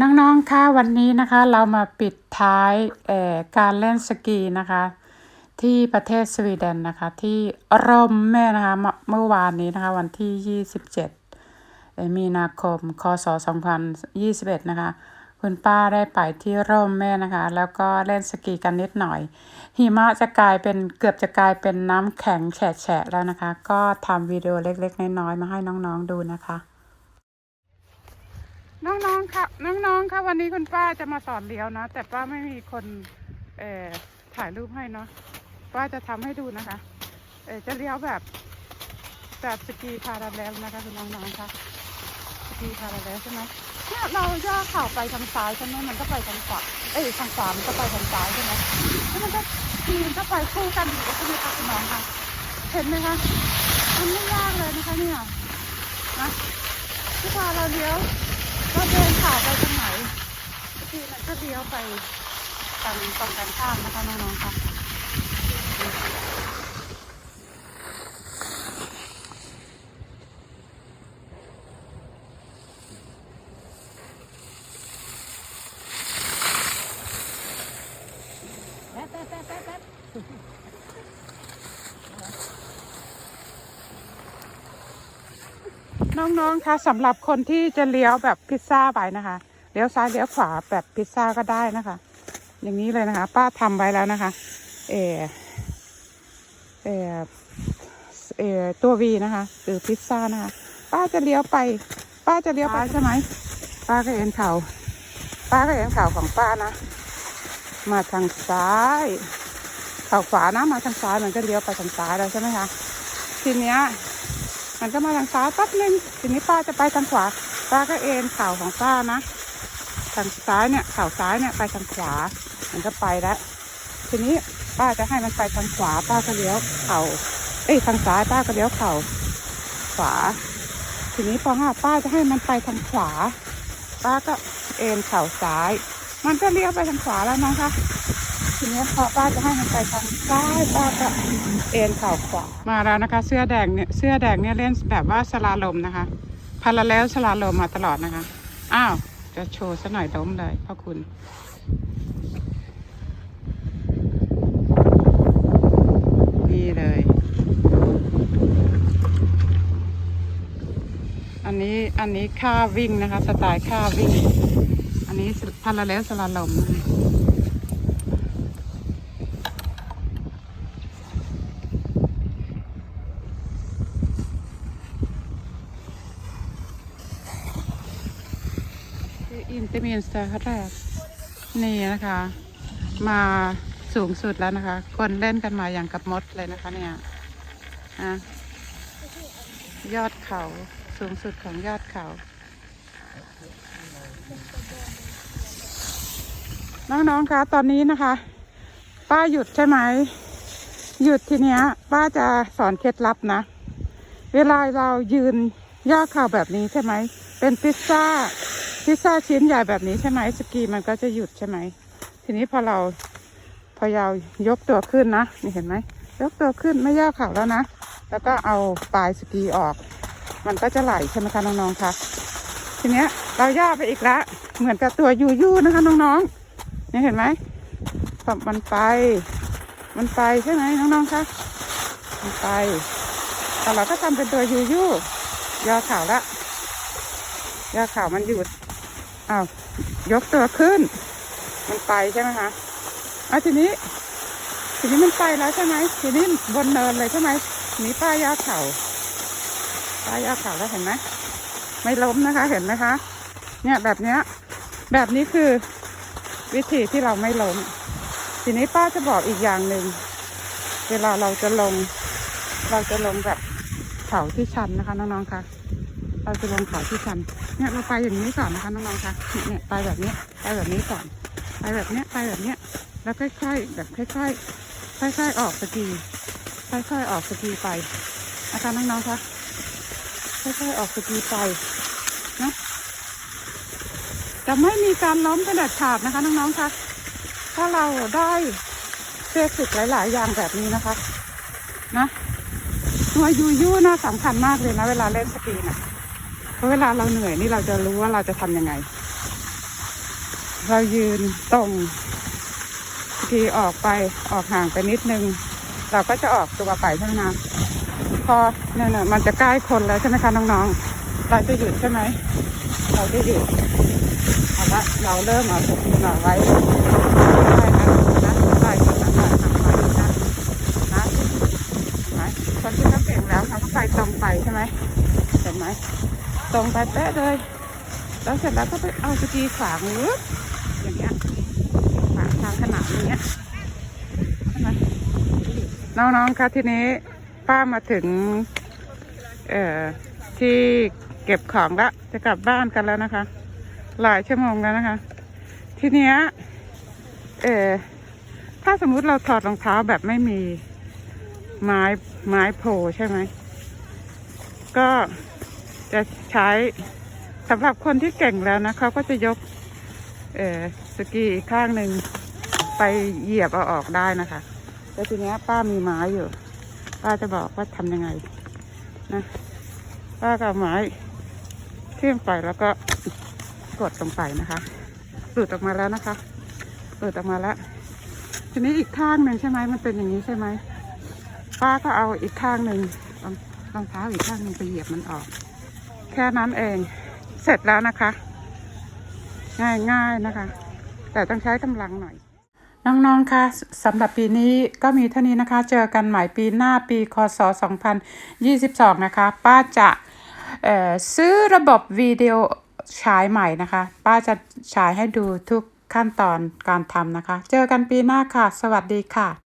น้องๆคะวันนี้นะคะเรามาปิดท้ายการเล่นสกีนะคะ ที่ประเทศสวีเดนนะคะ ที่ร่มแม่นะคะเมื่อวานนี้นะคะ วันที่ 27เอ่อมีนาคมคศ2021 นะคะ คุณป้าได้ไปที่ร่มแม่นะคะ แล้วก็เล่นสกีกันนิดหน่อย หิมะจะกลายเป็นเกือบจะกลายเป็นน้ำแข็งแฉะแล้วนะคะ ก็ทำวิดีโอเล็กๆน้อยๆมาให้น้องๆดูนะคะ น้องๆค่ะน้องๆค่ะวันนี้คุณป้าจะมาสอนเลี้ยวนะ แต่ป้าไม่มีคนเอ่อถ่ายรูปให้เนาะป้าจะทำให้ดูนะคะ เอ่อจะเลี้ยวแบบแบบสกีพาราเรลนะคะคุณน้องๆค่ะสกีพาราเรลใช่ไหมเนี่ยเราย่อเข่าไปทางซ้ายใช่ไหมมันก็ไปทางขวาเอ้ยทางขวามันก็ไปทางซ้ายใช่ไหมแล้วมันก็สกีมันก็ไปคู่กันอยู่ใช่ไหมคะคุณน้องคะเห็นไหมคะมันไม่ยากเลยนะคะเนี่ยนะที่พาเราเลี้ยว ก็เดินข่าไปตรงไหนทีมันก็เดียวไปทางตรงกันข้ามนะคะน้องๆค่ะแป๊บแป๊บแป๊บแป๊บแป๊บ น้องๆคะสำหรับคนที่จะเลี้ยวแบบพิซซ่าไปนะคะเลี้ยวซ้ายเลี้ยวขวาแบบพิซซ่าก็ได้นะคะ อย่างนี้เลยนะคะ ป้าทำไว้แล้วนะคะ เออเออเออตัววีนะคะหรือพิซซ่านะคะ ป้าจะเลี้ยวไป ป้าจะเลี้ยวไปใช่ไหมป้าก็เอ็นเข่าป้าก็เอ็นเข่าของป้านะ มาทางซ้ายเข่าขวานะมาทางซ้ายมันก็เลี้ยวไปทางซ้ายแล้วใช่ไหมคะทีเนี้ย มันก็มาทางซ้ายแป๊บนึงทีนี้ป้าจะไปทางขวาป้าก็เอ็นเข่าของป้านะทางซ้ายเนี่ยเข่าซ้ายเนี่ยไปทางขวา มันก็ไปแล้วทีนี้ป้าจะให้มันไปทางขวา ป้าก็เลี้ยวเข่าเอ้ยทางซ้ายป้าก็เลี้ยวเข่าขวา ทีนี้พอห้าป้าจะให้มันไปทางขวา ป้าก็เอ็นเข่าซ้าย มันก็เลี้ยวไปทางขวาแล้วน้องคะ ทีนี้พอป้าจะให้มันไปทางซ้ายป้าก็เอ็นเข่าขวามาแล้วนะคะ เสื้อแดงเนี่ยเสื้อแดงเนี่ยเล่นแบบว่าสลาลมนะคะพาราแล้วสลาลมมาตลอดนะคะอ้าวจะโชว์ซะหน่อยล้มเลยพ่อคุณนี่เลย อันนี้อันนี้ค่าวิ่งนะคะ สไตล์ค่าวิ่ง อันนี้พาราแล้วสลาลมนะคะ อินเตอร์เมนสตาร์แรกนี่นะคะ มาสูงสุดแล้วนะคะ คนเล่นกันมาอย่างกับมดเลยนะคะเนี่ยอะยอดเขาสูงสุดของยอดเขา น้องๆคะตอนนี้นะคะ ป้าหยุดใช่ไหม หยุดทีเนี้ย ป้าจะสอนเคล็ดลับนะ เวลาเรายืนย่อเข่าแบบนี้ใช่ไหม เป็นพิซซ่า พิซซ่าชิ้นใหญ่แบบนี้ใช่ไหมสกีมันก็จะหยุดใช่ไหม ทีนี้พอเราพอเรายกตัวขึ้นนะ นี่เห็นไหม ยกตัวขึ้นไม่ย่อเข่าแล้วนะ แล้วก็เอาปลายสกีออก มันก็จะไหลใช่ไหมคะน้องๆคะทีเนี้ยเราย่อไปอีกแล้วเหมือนกับตัวยูยูนะคะน้องๆนี่เห็นไหมพอมันไป มันไปใช่ไหมน้องๆคะมันไปแต่เราก็ทำเป็นตัวยูยูย่อเข่าละย่อเข่ามันหยุด อ้าวยกตัวขึ้น มันไปใช่ไหมคะอะทีนี้ ทีนี้มันไปแล้วใช่ไหมทีนี้บนเนินเลยใช่ไหมทีนี้ป้าย่อเข่าป้าย่อเข่าแล้วเห็นไหมไม่ล้มนะคะเห็นไหมคะ เนี่ยแบบเนี้ย แบบนี้คือวิธีที่เราไม่ล้ม ทีนี้ป้าจะบอกอีกอย่างหนึ่งเวลาเราจะลง เราจะลงแบบเขาที่ชันนะคะน้องๆค่ะ เราจะลงเขาที่ชันเนี่ยเราไปอย่างนี้ก่อนนะคะน้องๆคะเนี่ยเนี่ยไปแบบนี้ไปแบบนี้ก่อนไปแบบเนี้ยไปแบบเนี้ยแล้วค่อยๆแบบค่อยๆค่อยๆออกสกีค่อยๆออกสกีไปนะคะน้องๆคะค่อยๆออกสกีไปนะจะไม่มีการล้มกระดาษขาดนะคะน้องๆคะถ้าเราได้เบสิกหลาย ๆ อย่างแบบนี้นะคะ นะตัวยูยูน่าสำคัญมากเลยนะ เวลาเล่นสกีน่ะ ราะเวลาเราเหนื่อยนี่เราจะรู้ว่าเราจะทำยังไง เรายืนตรงทีออกไปออกห่างไปนิดนึง เราก็จะออกตัวไปใช่ไหมนะพอเนี่ยเนี่ยมันจะใกล้คนแล้วใช่ไหมคะน้องๆ เราจะหยุดใช่ไหม เราจะหยุดเอาละเราเริ่มเอาถุงมือหน่อยไว้ได้นะนะได้คนละหน่อยห่างไปนะนะเห็นไหมคนที่เขาเก่งแล้วเขาก็ไปตรงไปใช่ไหมเห็นไหม ตรงไปแป๊ะเลย แล้วเสร็จแล้วก็ไปเอาสกีขวางหรืออย่างเงี้ยขวางทางขนาดอย่างเงี้ยใช่ไหมน้องๆคะทีนี้ป้ามาถึง เอ่อที่เก็บของละจะกลับบ้านกันแล้วนะคะ หลายชั่วโมงแล้วนะคะ ทีเนี้ยเอ่อถ้าสมมุติเราถอดรองเท้าแบบไม่มีไม้ไม้โผล่ใช่ไหม ก็ จะใช้สำหรับคนที่เก่งแล้วนะเขาก็จะยกเออสกีอีกข้างหนึ่งไปเหยียบเอาออกได้นะคะแต่ทีนี้ป้ามีไม้อยู่ ป้าจะบอกว่าทำยังไงนะป้าก็เอาไม้ทิ่มไปแล้วก็กดลงไปนะคะหลุดออกมาแล้วนะคะหลุดออกมาแล้ว ทีนี้อีกข้างหนึ่งใช่ไหมมันเป็นอย่างนี้ใช่ไหมป้าก็เอาอีกข้างหนึ่งรองเท้าอีกข้างหนึ่งไปเหยียบมันออก แค่นั้นเอง เสร็จแล้วนะคะ ง่ายๆนะคะ แต่ต้องใช้กำลังหน่อย น้องๆคะสำหรับปีนี้ก็มีเท่านี้นะคะ เจอกันใหม่ปีหน้าปีคศ 2022 นะคะ ป้าจะซื้อระบบวิดีโอฉายใหม่นะคะ ป้าจะฉายให้ดูทุกขั้นตอนการทำนะคะ เจอกันปีหน้าค่ะ สวัสดีค่ะ